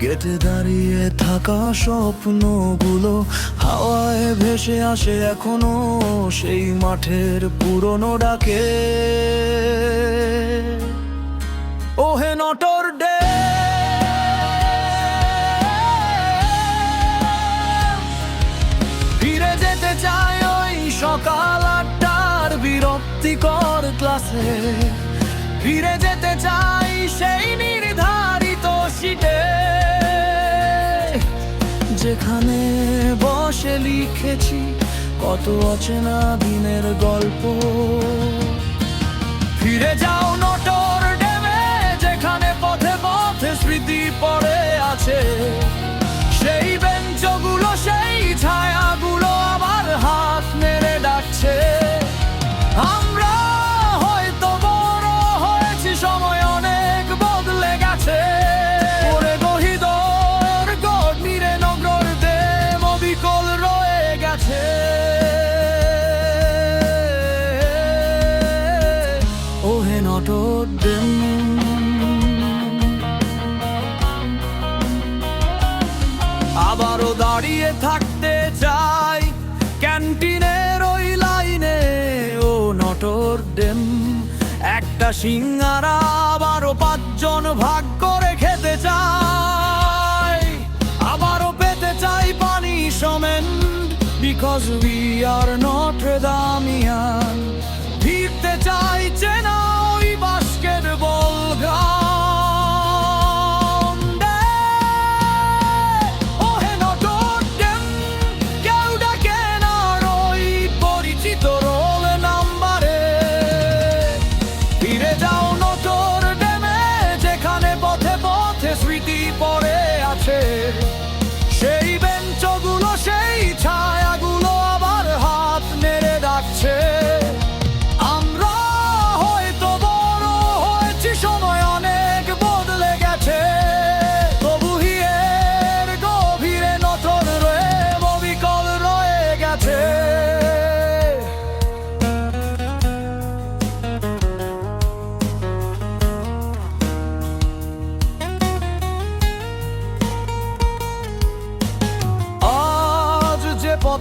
মাঠে দাঁড়িয়ে থাকা স্বপ্নগুলো হাওয়ায় ভেসে আসে এখনও সেই মাঠের পুরনো ডাকে। ওহে নটর ডে! ফিরে যেতে চাই ওই সকাল আটটার বিরক্তিকর ক্লাসে। ফিরে যেতে চাই সেই নির্ধারিত সিটে যেখানে বসে লিখেছি কত অচেনা দিনের গল্প। ফিরে যাও নটর ডেমে যেখানে পথে পথে স্মৃতি পড়ে আছে। আবারও দাঁড়িয়ে থাকতে চাই ক্যান্টিনের ওই লাইনে, ও নটর ডেম একটা সিঙ্গারা আবারও পাঁচজন ভাগ করে খেতে চাই। আবারও পেতে চাই পানি সমেন বিকজ উই আর নট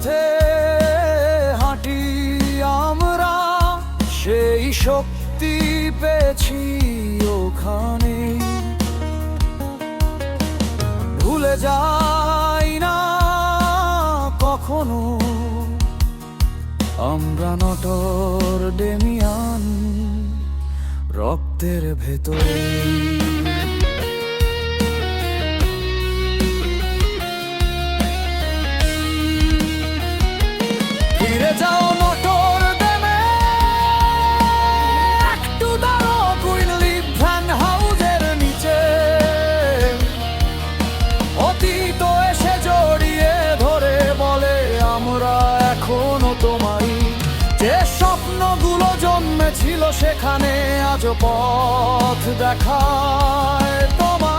পথে হাঁটি আমরা, সেই শক্তি পেয়েছি ওখানে। ভুলে যাই না কখনো, আমরা নটর ডেমিয়ান রক্তের ভেতরে। স্বপ্নগুলো জন্মেছিল সেখানে আজ পথ দেখায় তোমার